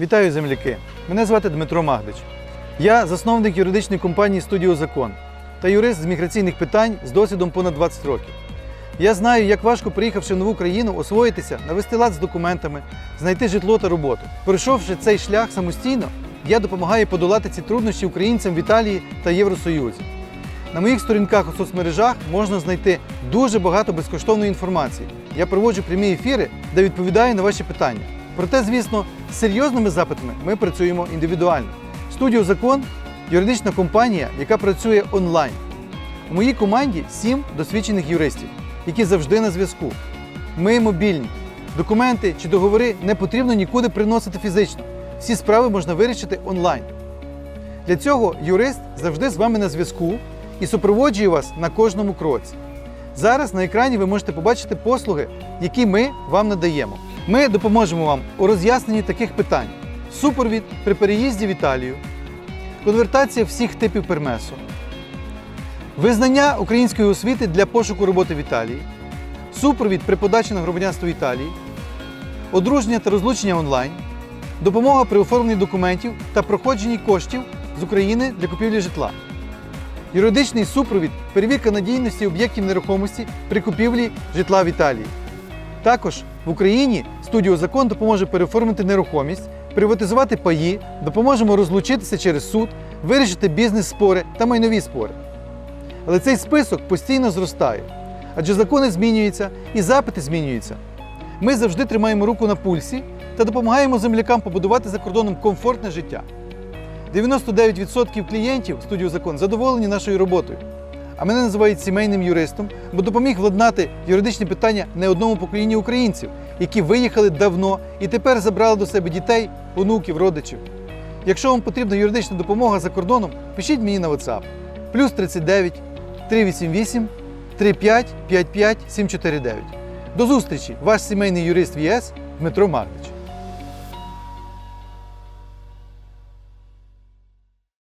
Вітаю земляки! Мене звати Дмитро Магдич. Я засновник юридичної компанії Студіо Закон та юрист з міграційних питань з досвідом понад 20 років. Я знаю, як важко, приїхавши в нову країну, освоїтися, навести лад з документами, знайти житло та роботу. Пройшовши цей шлях самостійно, я допомагаю подолати ці труднощі українцям в Італії та Євросоюзі. На моїх сторінках у соцмережах можна знайти дуже багато безкоштовної інформації. Я проводжу прямі ефіри, де відповідаю на ваші питання. Проте, звісно, з серйозними запитами ми працюємо індивідуально. Студіо Закон юридична компанія, яка працює онлайн. У моїй команді сім досвідчених юристів, які завжди на зв'язку. Ми мобільні. Документи чи договори не потрібно нікуди приносити фізично. Всі справи можна вирішити онлайн. Для цього юрист завжди з вами на зв'язку і супроводжує вас на кожному кроці. Зараз на екрані ви можете побачити послуги, які ми вам надаємо. Ми допоможемо вам у роз'ясненні таких питань: супровід при переїзді в Італію, конвертація всіх типів пермесу, визнання української освіти для пошуку роботи в Італії, супровід при подачі на громадянство Італії, одруження та розлучення онлайн, допомога при оформленні документів та проходженні коштів з України для купівлі житла. Юридичний супровід, перевірка надійності об'єктів нерухомості при купівлі житла в Італії. Також в Україні студіо закон допоможе переоформити нерухомість, приватизувати паї, допоможемо розлучитися через суд, вирішити бізнес-спори та майнові спори. Але цей список постійно зростає, адже закони змінюються і запити змінюються. Ми завжди тримаємо руку на пульсі та допомагаємо землякам побудувати за кордоном комфортне життя. 99% клієнтів студіо закон задоволені нашою роботою. А мене називають сімейним юристом, бо допоміг владнати юридичні питання не одному поколінню українців, які виїхали давно і тепер забрали до себе дітей, онуків, родичів. Якщо вам потрібна юридична допомога за кордоном, пишіть мені на WhatsApp плюс 39 388 35 55 749. До зустрічі, ваш сімейний юрист в ЄС Дмитро Магдич.